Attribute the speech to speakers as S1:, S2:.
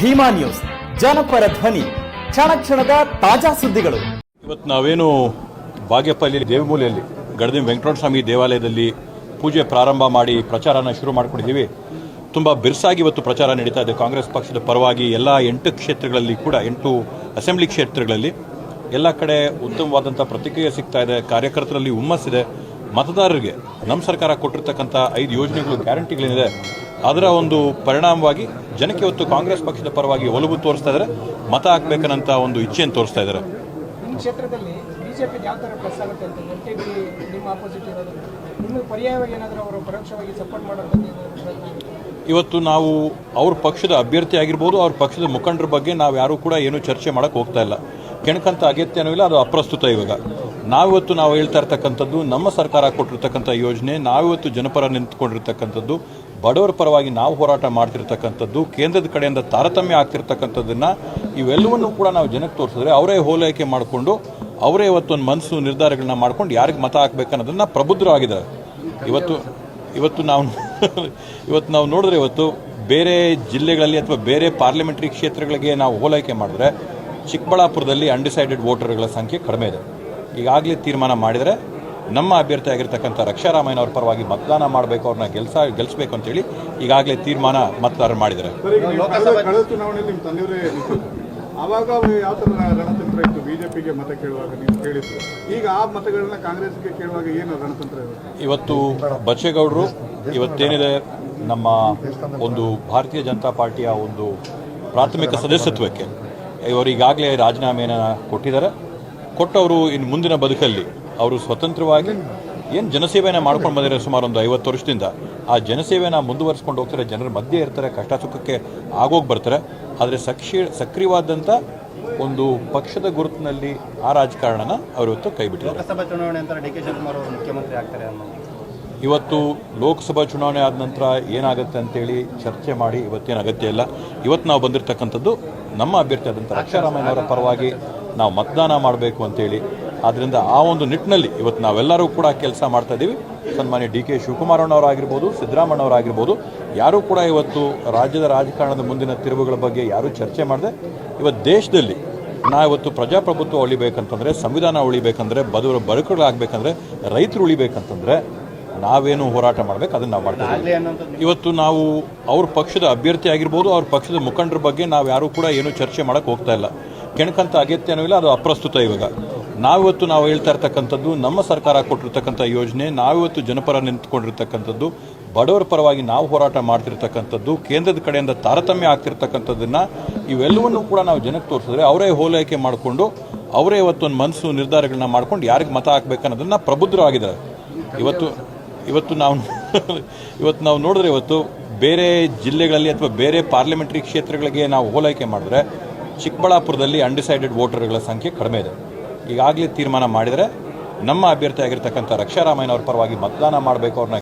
S1: Bima news. ಜನಪರ ಧ್ವನಿ. ಕ್ಷಣ ಕ್ಷಣದ ತಾಜಾ ಸುದ್ದಿಗಳು.
S2: ಇವತ್ತು ನಾವೇನು ಬಾಗೇಪಲ್ಲಿ ದೇವಮೂಲೆಯಲ್ಲಿ ಗಡದಿಂ ವೆಂಕಟರಮಣ ಸ್ವಾಮಿ ದೇವಾಲಯದಲ್ಲಿ ಪೂಜೆ ಪ್ರಾರಂಭ ಮಾಡಿ ಪ್ರಚಾರನ ಶುರು ಮಾಡಿಕೊಂಡಿದ್ದೀವಿ. ತುಂಬ ಬಿರುಸಾಗಿ ಇವತ್ತು ಪ್ರಚಾರ ನಡೀತಾ ಇದೆ. ಕಾಂಗ್ರೆಸ್ ಪಕ್ಷದ ಪರವಾಗಿ ಎಲ್ಲ ಎಂಟು ಕ್ಷೇತ್ರಗಳಲ್ಲಿ ಕೂಡ, ಎಂಟು ಅಸೆಂಬ್ಲಿ ಕ್ಷೇತ್ರಗಳಲ್ಲಿ ಎಲ್ಲ ಕಡೆ ಉತ್ತಮವಾದಂಥ ಪ್ರತಿಕ್ರಿಯೆ ಸಿಗ್ತಾ ಇದೆ. ಕಾರ್ಯಕರ್ತರಲ್ಲಿ ಹುಮ್ಮಸ್ಸಿದೆ. ಮತದಾರರಿಗೆ ನಮ್ಮ ಸರ್ಕಾರ ಕೊಟ್ಟಿರ್ತಕ್ಕಂಥ ಐದು ಯೋಜನೆಗಳು ಗ್ಯಾರಂಟಿಗಳೇನಿದೆ ಅದರ ಒಂದು ಪರಿಣಾಮವಾಗಿ ಜನಕ್ಕೆ ಇವತ್ತು ಕಾಂಗ್ರೆಸ್ ಪಕ್ಷದ ಪರವಾಗಿ ಒಲವು ತೋರಿಸ್ತಾ ಇದ್ದಾರೆ ಮತ ಹಾಕ್ಬೇಕನ್ನಂತ ಒಂದು ಇಚ್ಛೆಯನ್ನು ತೋರಿಸ್ತಾ ಇದ್ದಾರೆ ಇವತ್ತು ನಾವು ಅವ್ರ ಪಕ್ಷದ ಅಭ್ಯರ್ಥಿ ಆಗಿರ್ಬೋದು ಅವ್ರ ಪಕ್ಷದ ಮುಖಂಡರ ಬಗ್ಗೆ ನಾವು ಯಾರೂ ಕೂಡ ಏನು ಚರ್ಚೆ ಮಾಡಕ್ಕೆ ಹೋಗ್ತಾ ಇಲ್ಲ. ಕೆಣಕಂತ ಅಗತ್ಯನೂ ಇಲ್ಲ ಅದು ಅಪ್ರಸ್ತುತ ಇವಾಗ. ನಾವಿವತ್ತು ನಾವು ಹೇಳ್ತಾ ಇರ್ತಕ್ಕಂಥದ್ದು, ನಮ್ಮ ಸರ್ಕಾರ ಕೊಟ್ಟಿರ್ತಕ್ಕಂಥ ಯೋಜನೆ, ನಾವಿವತ್ತು ಜನಪರ ನಿಂತ್ಕೊಂಡಿರ್ತಕ್ಕಂಥದ್ದು, ಬಡವರ ಪರವಾಗಿ ನಾವು ಹೋರಾಟ ಮಾಡ್ತಿರ್ತಕ್ಕಂಥದ್ದು, ಕೇಂದ್ರದ ಕಡೆಯಿಂದ ತಾರತಮ್ಯ ಆಗ್ತಿರ್ತಕ್ಕಂಥದ್ದನ್ನು ಇವೆಲ್ಲವನ್ನು ಕೂಡ ನಾವು ಜನಕ್ಕೆ ತೋರಿಸಿದ್ರೆ ಅವರೇ ಹೋಲೈಕೆ ಮಾಡಿಕೊಂಡು, ಅವರೇ ಇವತ್ತು ಒಂದು ಮನಸ್ಸು, ನಿರ್ಧಾರಗಳನ್ನ ಮಾಡ್ಕೊಂಡು ಯಾರಿಗೆ ಮತ ಹಾಕ್ಬೇಕನ್ನೋದನ್ನ ಪ್ರಬುದ್ಧರಾಗಿದ್ದಾರೆ. ಇವತ್ತು ಇವತ್ತು ನಾವು ಇವತ್ತು ನಾವು ನೋಡಿದ್ರೆ ಇವತ್ತು ಬೇರೆ ಜಿಲ್ಲೆಗಳಲ್ಲಿ ಅಥವಾ ಬೇರೆ ಪಾರ್ಲಿಮೆಂಟ್ರಿ ಕ್ಷೇತ್ರಗಳಿಗೆ ನಾವು ಹೋಲೈಕೆ ಮಾಡಿದ್ರೆ ಚಿಕ್ಕಬಳ್ಳಾಪುರದಲ್ಲಿ ಅನ್ಡಿಸೈಡೆಡ್ ವೋಟರ್ಗಳ ಸಂಖ್ಯೆ ಕಡಿಮೆ ಇದೆ. ಈಗಾಗಲೇ ತೀರ್ಮಾನ ಮಾಡಿದರೆ ನಮ್ಮ ಅಭ್ಯರ್ಥಿಯಾಗಿರ್ತಕ್ಕಂಥ ರಕ್ಷಾರಾಮಯ್ಯ ಅವ್ರ ಪರವಾಗಿ ಮತದಾನ ಮಾಡಬೇಕು ಅವ್ರನ್ನ ಗೆಲ್ಸ ಗೆಲ್ಲಿಸಬೇಕು ಅಂತೇಳಿ ಈಗಾಗಲೇ ತೀರ್ಮಾನ ಮತದಾರರು
S3: ಮಾಡಿದರೆ ಈಗ ನೀವು ಕಳೆದ ಕಳೆದ ಚುನಾವಣೆಯಲ್ಲಿ ನಿಮ್ಮ ತಂದೆಯವರೇ ನಿಂತಿದ್ರು. ಆವಾಗ ಯಾವ ಥರ ರಣತಂತ್ರ ಇತ್ತು? ಬಿಜೆಪಿಗೆ ಮತ ಕೇಳುವಾಗ ನೀವು ಕೇಳಿದ್ರು. ಈಗ ಆ ಮತಗಳನ್ನ ಕಾಂಗ್ರೆಸ್ಗೆ ಕೇಳುವಾಗ ಏನು ರಣತಂತ್ರ ಇರುತ್ತೆ?
S2: ಇವತ್ತು ಬಚ್ಚೇಗೌಡರು ಇವತ್ತೇನಿದೆ ನಮ್ಮ ಒಂದು ಭಾರತೀಯ ಜನತಾ ಪಾರ್ಟಿಯ ಒಂದು ಪ್ರಾಥಮಿಕ ಸದಸ್ಯತ್ವಕ್ಕೆ ಇವರು ಈಗಾಗಲೇ ರಾಜೀನಾಮೆಯನ್ನು ಕೊಟ್ಟಿದ್ದಾರೆ. ಕೊಟ್ಟವರು ಇನ್ನು ಮುಂದಿನ ಬದುಕಲ್ಲಿ ಅವರು ಸ್ವತಂತ್ರವಾಗಿ ಏನು ಜನಸೇವೆನ ಮಾಡ್ಕೊಂಡು ಬಂದಿದ್ದಾರೆ ಸುಮಾರು ಒಂದು ಐವತ್ತು ವರ್ಷದಿಂದ, ಆ ಜನಸೇವೆನ ಮುಂದುವರಿಸ್ಕೊಂಡು ಹೋಗ್ತಾರೆ. ಜನರ ಮಧ್ಯೆ ಇರ್ತಾರೆ, ಕಷ್ಟ ಸುಖಕ್ಕೆ ಆಗೋಗಿ ಬರ್ತಾರೆ. ಆದರೆ ಸಕ್ಷಿ ಸಕ್ರಿಯವಾದಂಥ ಒಂದು ಪಕ್ಷದ ಗುರುತಿನಲ್ಲಿ ಆ ರಾಜಕಾರಣನ ಅವರು ಇವತ್ತು ಕೈ ಬಿಟ್ಟಿದ್ದಾರೆ.
S4: ಲೋಕಸಭಾ ಚುನಾವಣೆ ನಂತರ ಡಿ ಕೆ ಶಿವಕುಮಾರ್ ಅವರು ಮುಖ್ಯಮಂತ್ರಿ ಆಗ್ತಾರೆ ಅನ್ನೋ
S2: ಇವತ್ತು ಲೋಕಸಭಾ ಚುನಾವಣೆ ಆದ ನಂತರ ಏನಾಗುತ್ತೆ ಅಂತೇಳಿ ಚರ್ಚೆ ಮಾಡಿ ಇವತ್ತೇನು ಅಗತ್ಯ ಇಲ್ಲ. ಇವತ್ತು ನಾವು ಬಂದಿರತಕ್ಕಂಥದ್ದು ನಮ್ಮ ಅಭ್ಯರ್ಥಿ ಆದಂಥ ರಕ್ಷಾರಾಮಯ್ಯನವರ ಪರವಾಗಿ ನಾವು ಮತದಾನ ಮಾಡಬೇಕು ಅಂತೇಳಿ. ಆದ್ದರಿಂದ ಆ ಒಂದು ನಿಟ್ಟಿನಲ್ಲಿ ಇವತ್ತು ನಾವೆಲ್ಲರೂ ಕೂಡ ಕೆಲಸ ಮಾಡ್ತಾ ಇದ್ದೀವಿ. ಸನ್ಮಾನ್ಯ ಡಿ ಕೆ ಶಿವಕುಮಾರಣ್ಣವರಾಗಿರ್ಬೋದು ಸಿದ್ದರಾಮಣ್ಣವರಾಗಿರ್ಬೋದು ಯಾರೂ ಕೂಡ ಇವತ್ತು ರಾಜ್ಯದ ರಾಜಕಾರಣದ ಮುಂದಿನ ತಿರುವುಗಳ ಬಗ್ಗೆ ಯಾರೂ ಚರ್ಚೆ ಮಾಡದೆ ಇವತ್ತು ದೇಶದಲ್ಲಿ ನಾವಿವತ್ತು ಪ್ರಜಾಪ್ರಭುತ್ವ ಉಳಿಬೇಕಂತಂದರೆ, ಸಂವಿಧಾನ ಉಳಿಬೇಕಂದ್ರೆ, ಬದುವರ ಬದುಕುಗಳಾಗಬೇಕಂದ್ರೆ, ರೈತರು ಉಳಿಬೇಕಂತಂದ್ರೆ ನಾವೇನು ಹೋರಾಟ ಮಾಡಬೇಕು ಅದನ್ನು ನಾವು
S4: ಮಾಡ್ತೀವಿ.
S2: ಇವತ್ತು ನಾವು ಅವ್ರ ಪಕ್ಷದ ಅಭ್ಯರ್ಥಿ ಆಗಿರ್ಬೋದು ಅವ್ರ ಪಕ್ಷದ ಮುಖಂಡರ ಬಗ್ಗೆ ನಾವು ಯಾರೂ ಕೂಡ ಏನು ಚರ್ಚೆ ಮಾಡಕ್ಕೆ ಹೋಗ್ತಾ ಇಲ್ಲ. ಕೆಣಕಂತ ಅಗತ್ಯನೂ ಇಲ್ಲ ಅದು ಅಪ್ರಸ್ತುತ ಇವಾಗ. ನಾವಿವತ್ತು ನಾವು ಹೇಳ್ತಾ ಇರ್ತಕ್ಕಂಥದ್ದು ನಮ್ಮ ಸರ್ಕಾರ ಕೊಟ್ಟಿರ್ತಕ್ಕಂಥ ಯೋಜನೆ ನಾವಿವತ್ತು ಜನಪರ ನಿಂತ್ಕೊಂಡಿರ್ತಕ್ಕಂಥದ್ದು ಬಡವರ ಪರವಾಗಿ ನಾವು ಹೋರಾಟ ಮಾಡ್ತಿರ್ತಕ್ಕಂಥದ್ದು ಕೇಂದ್ರದ ಕಡೆಯಿಂದ ತಾರತಮ್ಯ ಆಗ್ತಿರ್ತಕ್ಕಂಥದ್ದನ್ನು ಇವೆಲ್ಲವನ್ನೂ ಕೂಡ ನಾವು ಜನಕ್ಕೆ ತೋರಿಸಿದ್ರೆ ಅವರೇ ಹೋಲೈಕೆ ಮಾಡಿಕೊಂಡು ಅವರೇ ಇವತ್ತು ಒಂದು ಮನಸ್ಸು ನಿರ್ಧಾರಗಳನ್ನ ಮಾಡ್ಕೊಂಡು ಯಾರಿಗೆ ಮತ ಹಾಕ್ಬೇಕನ್ನೋದನ್ನು ಪ್ರಬುದ್ಧರಾಗಿದ್ದಾರೆ. ಇವತ್ತು ಇವತ್ತು ನಾವು ಇವತ್ತು ನಾವು ನೋಡಿದ್ರೆ ಇವತ್ತು ಬೇರೆ ಜಿಲ್ಲೆಗಳಲ್ಲಿ ಅಥವಾ ಬೇರೆ ಪಾರ್ಲಿಮೆಂಟ್ರಿ ಕ್ಷೇತ್ರಗಳಿಗೆ ನಾವು ಹೋಲೈಕೆ ಮಾಡಿದ್ರೆ ಚಿಕ್ಕಬಳ್ಳಾಪುರದಲ್ಲಿ ಅನ್ಡಿಸೈಡೆಡ್ ವೋಟರ್ಗಳ ಸಂಖ್ಯೆ ಕಡಿಮೆ ಇದೆ. ಈಗಾಗಲೇ ತೀರ್ಮಾನ ಮಾಡಿದರೆ ನಮ್ಮ ಅಭ್ಯರ್ಥಿ ಆಗಿರ್ತಕ್ಕಂಥ ರಕ್ಷಾರಾಮಯ್ಯ ಅವ್ರ ಪರವಾಗಿ ಮತದಾನ ಮಾಡಬೇಕು ಅವ್ರನ್ನ